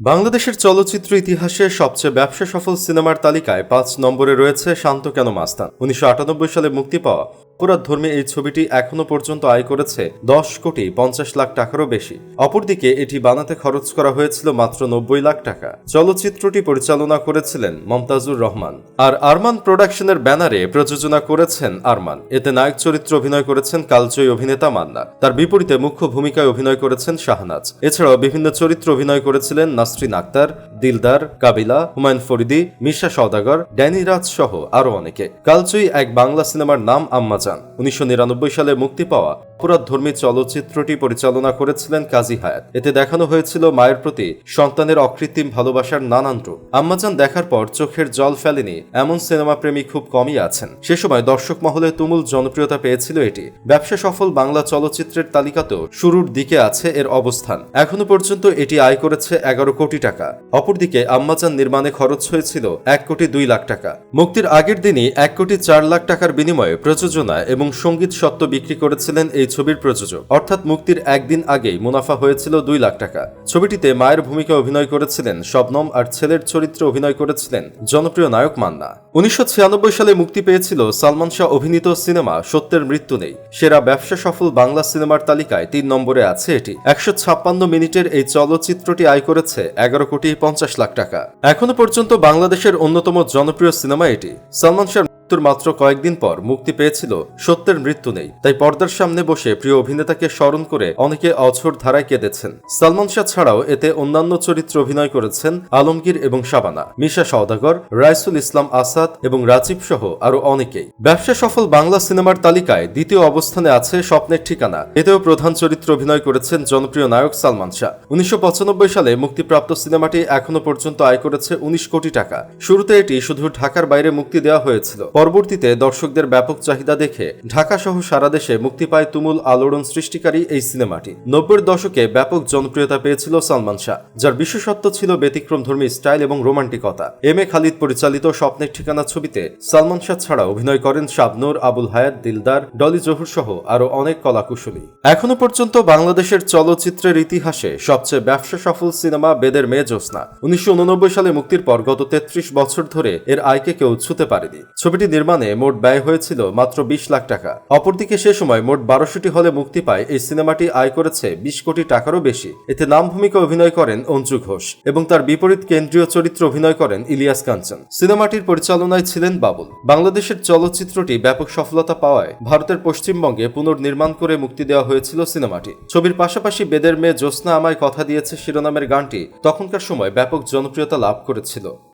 বাংলাদেশের চলচ্চিত্র ইতিহাসে সবচেয়ে ব্যবসা সফল সিনেমার তালিকায় পাঁচ নম্বরে রয়েছে শান্ত কেন মাস্তান। উনিশশো আটানব্বই সালে মুক্তি পাওয়া অপরাধ ধর্মী এই ছবিটি এখনও পর্যন্ত আয় করেছে দশ কোটি পঞ্চাশ লাখ টাকারও বেশি। অপরদিকে এটি বানাতে খরচ করা হয়েছিল মাত্র নব্বই লাখ টাকা। চলচ্চিত্রটি পরিচালনা করেছিলেন মমতাজুর রহমান। আর আরমান প্রোডাকশনের ব্যানারে প্রযোজনা করেছেন আরমান। এতে নায়ক চরিত্র অভিনয় করেছেন কালজয়ী অভিনেতা মান্না। তার বিপরীতে মুখ্য ভূমিকায় অভিনয় করেছেন শাহনাজ। এছাড়াও বিভিন্ন চরিত্র অভিনয় করেছিলেন নাসরিন আক্তার, দিলদার, কাবিলা, হুমায়ুন ফরিদি, মিশা সওদাগর, ড্যানি রাজ সহ আরও অনেকে। কালচয়ী এক বাংলা সিনেমার নাম আম্মাজান। উনিশশো নিরানব্বই সালে মুক্তি পাওয়া অপরাধ ধর্মী চলচ্চিত্রটি পরিচালনা করেছিলেন কাজী হায়াত। এতে দেখানো হয়েছিল মায়ের প্রতি সন্তানের অকৃত্রিম ভালোবাসার নানান রূপ। আম্মাজান দেখার পর চোখের জল ফেলেনি, এমন সিনেমা প্রেমী খুব কমই আছেন। সে সময় দর্শক মহলে তুমুল জনপ্রিয়তা পেয়েছিল এটি। ব্যবসা সফল বাংলা চলচ্চিত্রের তালিকাতেও শুরুর দিকে আছে এর অবস্থান। এখনও পর্যন্ত এটি আয় করেছে এগারো কোটি টাকা। অপরদিকে আম্মাজান নির্মাণে খরচ হয়েছিল এক কোটি দুই লাখ টাকা। মুক্তির আগের দিনই এক কোটি চার লাখ টাকার বিনিময়ে প্রযোজনা এবং সংগীত সত্ত্ব বিক্রি করেছিলেন এই ছবির প্রযোজক। অর্থাৎ মুক্তির একদিন আগেই মুনাফা হয়েছিল দুই লাখ টাকা। ছবিটিতে মায়ের ভূমিকা অভিনয় করেছিলেন শবনম আর ছেলের চরিত্রে অভিনয় করেছিলেন জনপ্রিয় নায়ক মান্না। উনিশশো সালে মুক্তি পেয়েছিল সালমান শাহ অভিনীত সিনেমা সত্যের মৃত্যু নেই। সেরা ব্যবসা সফল বাংলা সিনেমার তালিকায় তিন নম্বরে আছে এটি। একশো ছাপ্পান্ন মিনিটের এই চলচ্চিত্রটি আয় করেছে এগারো কোটি পঞ্চাশ লাখ টাকা। এখনও পর্যন্ত বাংলাদেশের অন্যতম জনপ্রিয় সিনেমা এটি। সালমান শাহ মৃত্যুর মাত্র কয়েকদিন পর মুক্তি পেয়েছিল সত্যের মৃত্যু নেই। তাই পর্দার সামনে বসে প্রিয় অভিনেতাকে স্মরণ করে অনেকে অঝোর ধারায় কেঁদেছেন। সালমান শাহ ছাড়াও এতে অন্যান্য চরিত্রে অভিনয় করেছেন আলমগীর এবং শাবানা, মিশা সওদাগর, রাইসুল ইসলাম আসাদ এবং রাজীব সহ আরও অনেকেই। ব্যবসা সফল বাংলা সিনেমার তালিকায় দ্বিতীয় অবস্থানে আছে স্বপ্নের ঠিকানা। এতেও প্রধান চরিত্রে অভিনয় করেছেন জনপ্রিয় নায়ক সালমান শাহ। উনিশশো পঁচানব্বই সালে মুক্তিপ্রাপ্ত সিনেমাটি এখনও পর্যন্ত আয় করেছে উনিশ কোটি টাকা। শুরুতে এটি শুধু ঢাকার বাইরে মুক্তি দেওয়া হয়েছিল। পরবর্তীতে দর্শকদের ব্যাপক চাহিদা দেখে ঢাকা সহ সারা দেশে মুক্তি পায় তুমুল আলোড়ন সৃষ্টিকারী এই সিনেমাটি। নব্বইয়ের দশকে ব্যাপক জনপ্রিয়তা পেয়েছিল সালমান শাহ, যার বিশেষত্ব ছিল ব্যতিক্রমধর্মী স্টাইল এবং রোমান্টিকতা। এম এ খালিদ পরিচালিত স্বপ্নের ঠিকানা ছবিতে সালমান শাহ ছাড়া অভিনয় করেন শাবনুর, আবুল হায়াত, দিলদার, ডলি জহুর সহ আরও অনেক কলাকুশলী। এখনও পর্যন্ত বাংলাদেশের চলচ্চিত্রের ইতিহাসে সবচেয়ে ব্যবসা সফল সিনেমা বেদের মেয়ে জ্যোৎস্না। উনিশশো সালে মুক্তির পর গত তেত্রিশ বছর ধরে এর আয়কে কেউ ছুতে পারেনি। ছবিটি নির্মাণে মোট ব্যয় হয়েছিল মাত্র বিশ লাখ টাকা। অপরদিকে সে সময় মোট বারোশোটি হলে মুক্তি পায় এই সিনেমাটি আয় করেছে বিশ কোটি টাকারও বেশি। এতে নাম ভূমিকা অভিনয় করেন অঞ্জু ঘোষ এবং তার বিপরীত কেন্দ্রীয় চরিত্র অভিনয় করেন ইলিয়াস কাঞ্চন। সিনেমাটির পরিচালনায় ছিলেন বাবুল। বাংলাদেশের চলচ্চিত্রটি ব্যাপক সফলতা পাওয়ায় ভারতের পশ্চিমবঙ্গে পুনর্নির্মাণ করে মুক্তি দেওয়া হয়েছিল সিনেমাটি। ছবির পাশাপাশি বেদের মেয়ে জ্যোৎস্না আমায় কথা দিয়েছে শিরোনামের গানটি তখনকার সময় ব্যাপক জনপ্রিয়তা লাভ করেছিল।